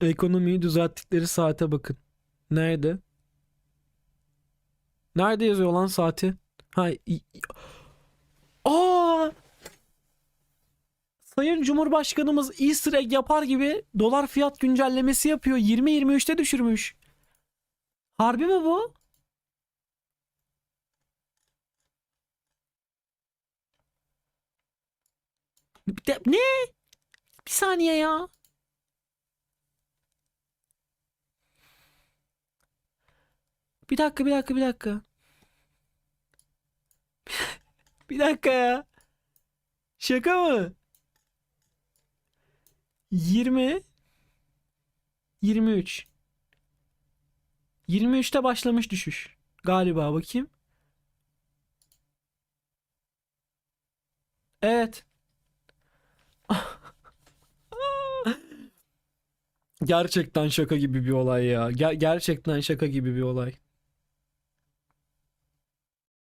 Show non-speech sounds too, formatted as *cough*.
Ekonomiyi düzelttikleri saate bakın. Nerede? Nerede yazıyor lan saati? Ha. Aa! Sayın Cumhurbaşkanımız Easter egg yapar gibi dolar fiyat güncellemesi yapıyor. 20-23'te düşürmüş. Harbi mi bu? Ne? Bir saniye ya. Bir dakika, bir dakika, bir dakika. *laughs* Bir dakika ya. Şaka mı? 20 23 23'te başlamış düşüş. Galiba bakayım. Evet. *laughs* Gerçekten şaka gibi bir olay ya. Ger- gerçekten şaka gibi bir olay.